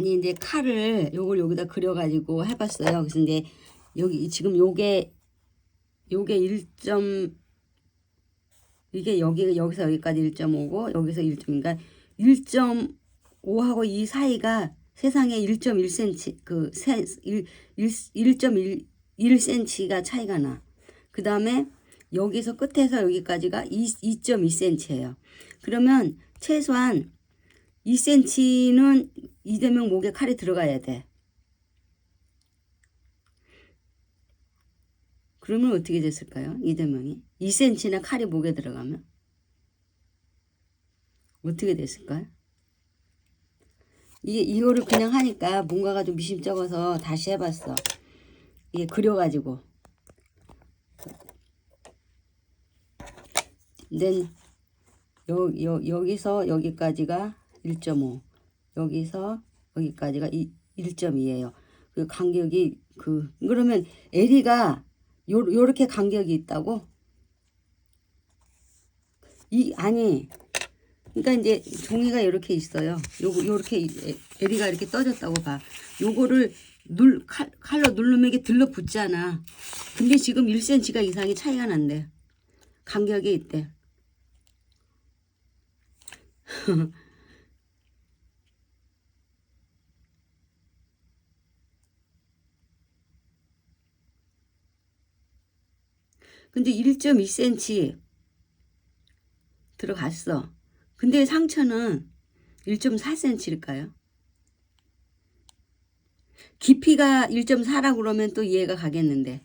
아니 이제 칼을 요걸 여기다 그려가지고 해봤어요. 그래서 이제 여기 지금 요게 요게 1점 이게 여기 여기서 여기까지 1.5고 여기서 1점 그러니까 1.5하고 이 사이가 세상에 1.1cm 그 1, 1.1 1cm가 차이가 나. 그 다음에 여기서 끝에서 여기까지가 2, 2.2cm예요. 그러면 최소한 2cm는 이대명 목에 칼이 들어가야 돼. 그러면 어떻게 됐을까요? 이대명이 2cm나 칼이 목에 들어가면 어떻게 됐을까요? 이게 이거를 그냥 하니까 뭔가가 좀 미심쩍어서 다시 해봤어. 이게 그려가지고. 여, 여기서 여기까지가 1.5 여기서 여기까지가 1.2예요. 그 간격이 그 그러면 에리가 요 요렇게 간격이 있다고? 이 아니 그러니까 이제 종이가 이렇게 있어요. 요거 요렇게 에리가 이렇게 떠졌다고 봐. 요거를 눌 칼, 칼로 누르면 이게 들러 붙잖아. 근데 지금 1cm가 이상이 차이가 난대. 간격이 있대. 근데 1.2cm 들어갔어. 근데 상처는 1.4cm일까요? 깊이가 1.4라고 그러면 또 이해가 가겠는데.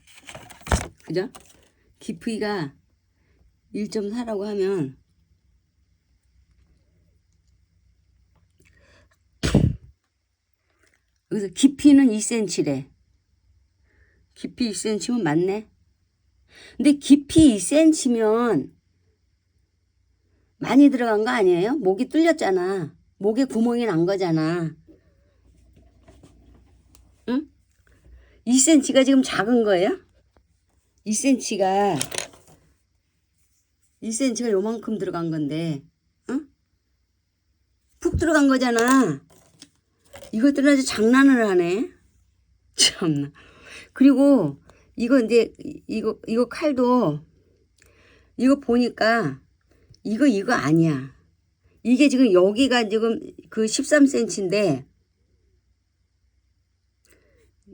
그죠? 깊이가 1.4라고 하면 여기서 깊이는 2cm래. 깊이 2cm면 맞네. 근데 깊이 2cm면 많이 들어간 거 아니에요? 목이 뚫렸잖아. 목에 구멍이 난 거잖아. 응? 2cm가 지금 작은 거예요? 2cm가 2cm가 요만큼 들어간 건데, 응? 푹 들어간 거잖아. 이것들은 아주 장난을 하네. 참나. 그리고 이거 이제 이거 이거 칼도 이거 보니까 이거 이거 아니야. 이게 지금 여기가 지금 그 13cm인데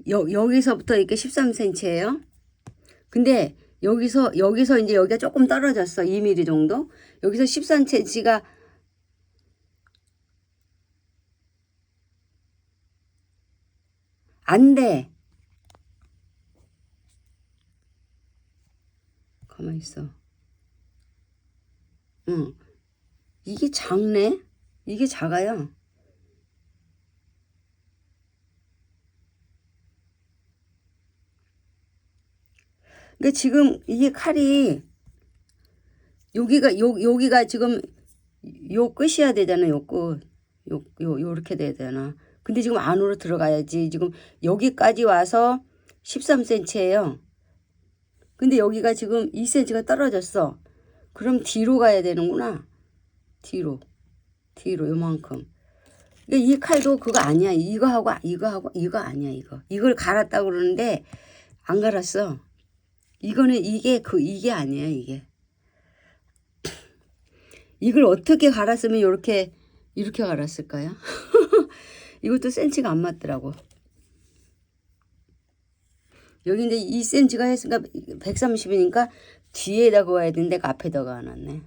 여, 여기서부터 이렇게 13cm예요. 근데 여기서 여기서 이제 여기가 조금 떨어졌어. 2mm 정도. 여기서 13cm가 안 돼. 가만히 있어. 응. 이게 작네? 이게 작아요. 근데 지금 이게 칼이 여기가 요 여기가 지금 요 끝이야 되잖아. 요 끝. 요 요 요렇게 돼야 되나. 근데 지금 안으로 들어가야지. 지금 여기까지 와서 13cm예요. 근데 여기가 지금 2cm가 떨어졌어. 그럼 뒤로 가야 되는구나. 뒤로. 뒤로 요만큼. 이 칼도 그거 아니야. 이거 하고 이거 하고 이거 아니야. 이거. 이걸 갈았다 그러는데 안 갈았어. 이거는 이게 그 이게 아니야. 이게. 이걸 어떻게 갈았으면 이렇게 이렇게 갈았을까요? 이것도 센치가 안 맞더라고. 여기 이제 2cm가 했으니까 130이니까 뒤에다가 와야 되는데 앞에다가 안 왔네.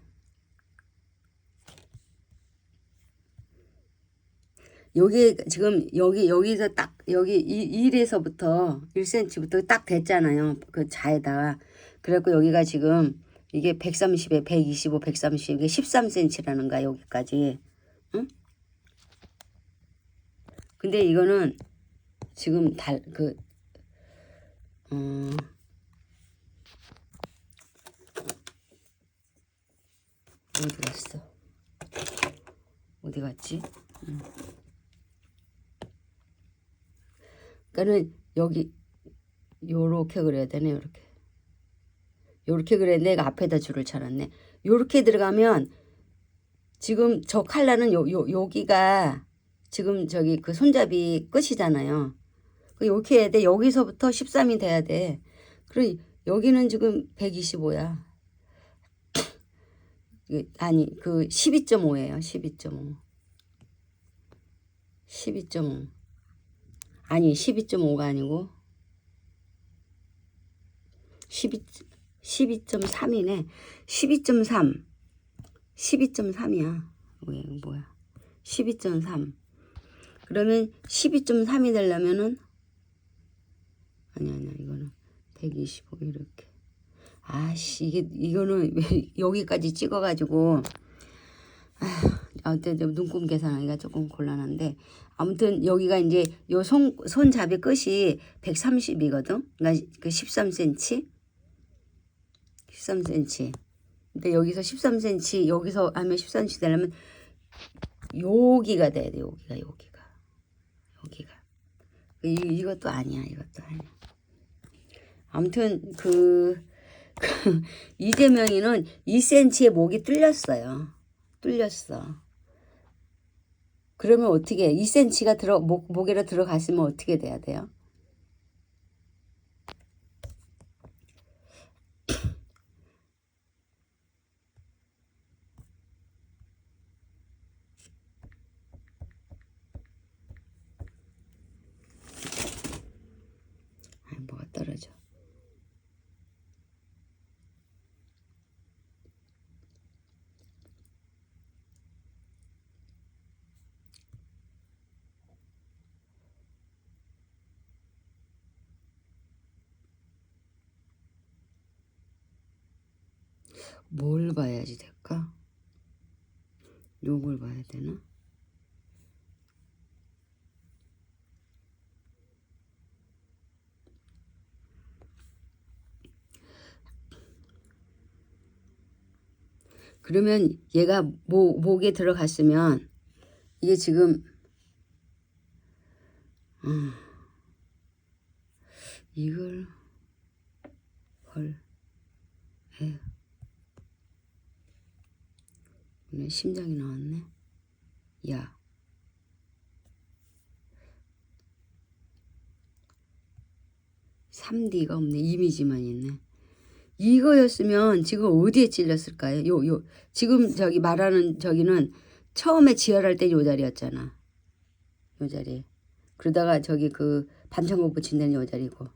여기 지금 여기 여기서 딱 여기 1에서부터 1cm부터 딱 됐잖아요. 그 자에다가 그래갖고 여기가 지금 이게 130에 125, 130 이게 13cm라는 거야 여기까지. 응? 근데 이거는 지금 달 그 어, 어디 갔어? 어디 갔지? 응. 그러니까는 여기 요렇게 그려야 되네 요렇게 요렇게 그래야 내가 앞에다 줄을 쳐놨네 요렇게 들어가면 지금 저 칼라는 요, 요, 여기가 지금 저기 그 손잡이 끝이잖아요. 그 이렇게 해야 돼. 여기서부터 13이 돼야 돼. 그리고 여기는 지금 125야. 아니 그 12.5예요. 12.5. 12.5. 아니 12.5가 아니고 12 12.3이네. 12.3. 12.3이야. 왜 이거 뭐야? 12.3. 그러면 12.3이 되려면은 아니 아니야. 이거는 125 이렇게. 아씨 이게 이거는 왜 여기까지 찍어 가지고 아무튼 눈금 계산하기가 조금 곤란한데 아무튼 여기가 이제 요 손 손잡이 끝이 130이거든. 그러니까 그 13cm. 13cm. 근데 여기서 13cm 여기서 하면 13cm 되려면 여기가 돼야 돼. 여기가 여기가. 여기가. 이, 이것도 아니야. 이것도 아니야. 아무튼 그, 그 이재명이는 2cm의 목이 뚫렸어요. 뚫렸어. 그러면 어떻게 2cm가 들어 목 목에로 들어갔으면 어떻게 돼야 돼요? 아, 뭐가 떨어져. 뭘 봐야지 될까? 요걸 봐야 되나? 그러면 얘가 목, 목에 들어갔으면 이게 지금 음, 이걸 헐 에휴. 오늘 심장이 나왔네. 야. 삼디가 없네. 이미지만 있네. 이거였으면 지금 어디에 찔렸을까요? 요, 요. 지금 저기 말하는 저기는 처음에 지혈할 때 요 자리였잖아. 요 자리. 그러다가 저기 그 반창고 붙인 데는 요 자리고.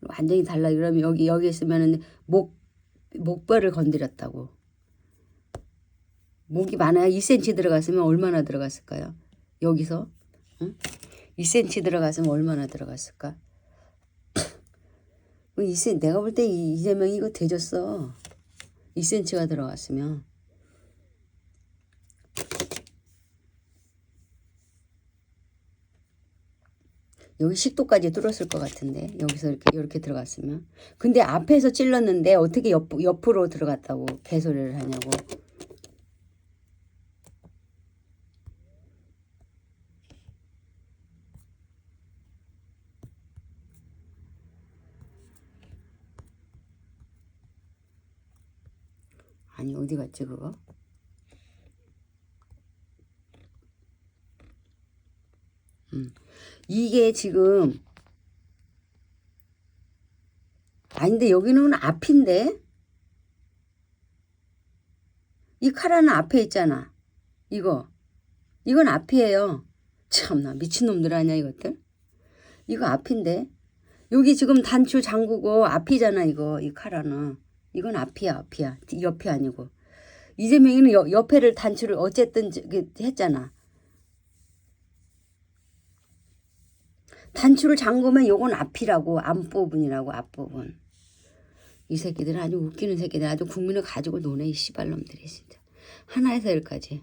완전히 달라. 그러면 여기, 여기 있으면은 목, 목발을 건드렸다고. 목이 많아야 2cm 들어갔으면 얼마나 들어갔을까요? 여기서 응? 2cm 들어갔으면 얼마나 들어갔을까? 2cm 내가 볼 때 이재명 이거 되졌어. 2cm가 들어갔으면 여기 식도까지 뚫었을 것 같은데 여기서 이렇게 이렇게 들어갔으면 근데 앞에서 찔렀는데 어떻게 옆, 옆으로 들어갔다고 개소리를 하냐고 아니 어디 갔지 그거? 음. 이게 지금 아닌데 여기는 앞인데? 이 카라는 앞에 있잖아. 이거. 이건 앞이에요. 참나 미친놈들 아니야 이것들? 이거 앞인데? 여기 지금 단추 잠그고 앞이잖아 이거 이 카라는 이건 앞이야 앞이야. 옆이 아니고. 이재명이는 여, 옆에를 단추를 어쨌든 저기 했잖아. 단추를 잠그면 요건 앞이라고 앞부분이라고 앞부분. 이 새끼들은 아주 웃기는 새끼들 아주 국민을 가지고 노네 이 씨발놈들이 진짜. 하나에서 열까지.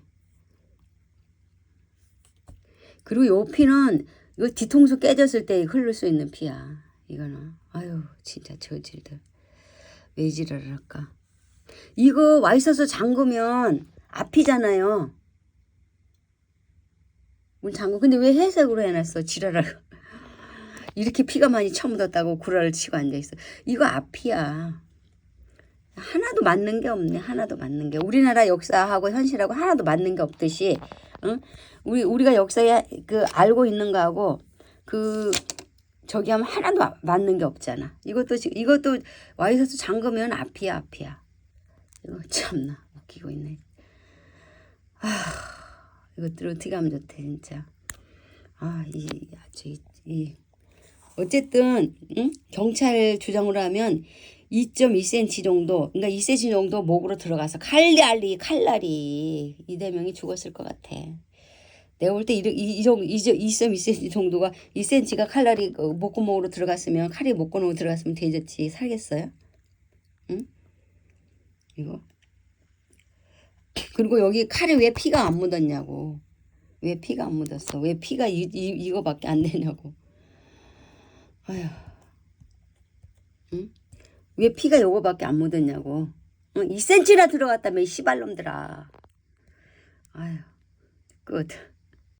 그리고 요 피는 요 뒤통수 깨졌을 때 흐를 수 있는 피야 이거는. 아유 진짜 저질들 왜 지랄을 할까? 이거 와 있어서 잠그면 앞이잖아요. 문 잠그. 근데 왜 회색으로 해놨어? 지랄을. 이렇게 피가 많이 처묻었다고 구라를 치고 앉아있어. 이거 앞이야. 하나도 맞는 게 없네. 하나도 맞는 게. 우리나라 역사하고 현실하고 하나도 맞는 게 없듯이 응? 우리 우리가 역사에 그 알고 있는 거하고 그 저기 하면 하나도 마- 맞는 게 없잖아. 이것도 지- 이것도 와이셔츠 잠그면 앞이야 앞이야. 이거 참나 웃기고 있네. 아 이것들 어떻게 하면 좋대 진짜. 아이 아주 이, 이 어쨌든 응? 경찰 주장으로 하면 2.2cm 정도, 그러니까 2cm 정도 목으로 들어가서 칼날이 칼날이 이대명이 죽었을 것 같아. 내가 볼 때 이, 이, 이, 이, 2.2cm 정도가 2cm가 칼날이 그 목구멍으로 들어갔으면 칼이 목구멍으로 들어갔으면 되졌지 살겠어요? 응? 이거 그리고 여기 칼에 왜 피가 안 묻었냐고 왜 피가 안 묻었어 왜 피가 이, 이, 이거밖에 안 되냐고 아휴 응? 왜 피가 요거밖에 안 묻었냐고 응? 2cm나 들어갔다며 이 씨발놈들아 아휴 끝